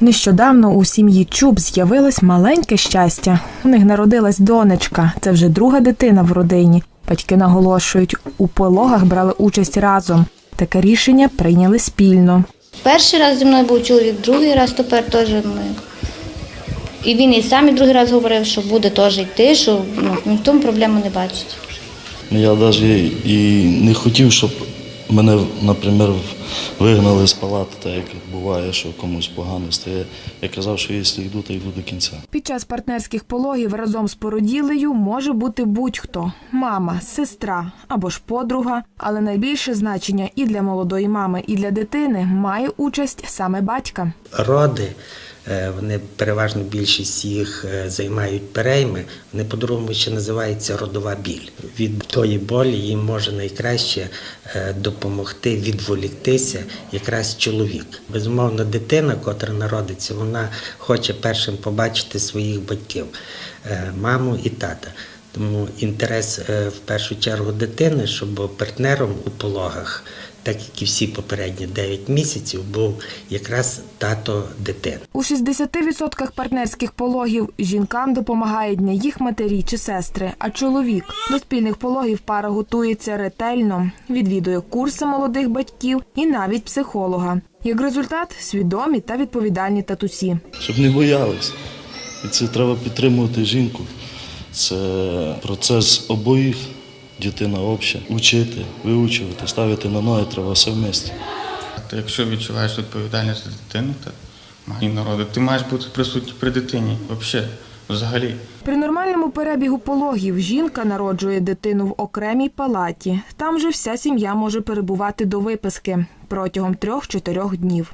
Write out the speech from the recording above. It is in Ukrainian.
Нещодавно у сім'ї Чуб з'явилось маленьке щастя. У них народилась донечка. Це вже друга дитина в родині. Батьки наголошують, у пологах брали участь разом. Таке рішення прийняли спільно. Перший раз зі мною був чоловік, другий раз тепер теж ми. І він і сам і другий раз говорив, що буде теж йти, що ну, в тому проблему не бачить. Я навіть і не хотів, щоб мене, наприклад, вигнали з палати, так як буває, що комусь погано стає. Я казав, що якщо йду, то йду до кінця. Під час партнерських пологів разом з породілею може бути будь-хто мама, сестра або ж подруга. Але найбільше значення і для молодої мами, і для дитини має участь саме батька. роди, е, вони переважно більшість їх е, займають перейми. Вони по-другому ще називаються родова біль. Від тої болі їм може найкраще е, допомогти відволіктися якраз чоловік. Безумовно, дитина, котра народиться, вона хоче першим побачити своїх батьків, е, маму і тата. Тому інтерес е, в першу чергу дитини, щоб партнером у пологах, так як і всі попередні 9 місяців, був якраз тато дитини. У 60% партнерських пологів жінкам допомагають не їх матері чи сестри, а чоловік. До спільних пологів пара готується ретельно, відвідує курси молодих батьків і навіть психолога. Як результат, свідомі та відповідальні татусі. Щоб не боялись. І це треба підтримувати жінку. Це процес обоїх, дитина обща. Учити, виучувати, ставити на ноги треба все вместе. Ти якщо відчуваєш відповідальність за дитину, то і народу, ти маєш бути присутній при дитині, взагалі, взагалі. При нормальному перебігу пологів жінка народжує дитину в окремій палаті. Там же вся сім'я може перебувати до виписки протягом трьох-чотирьох днів.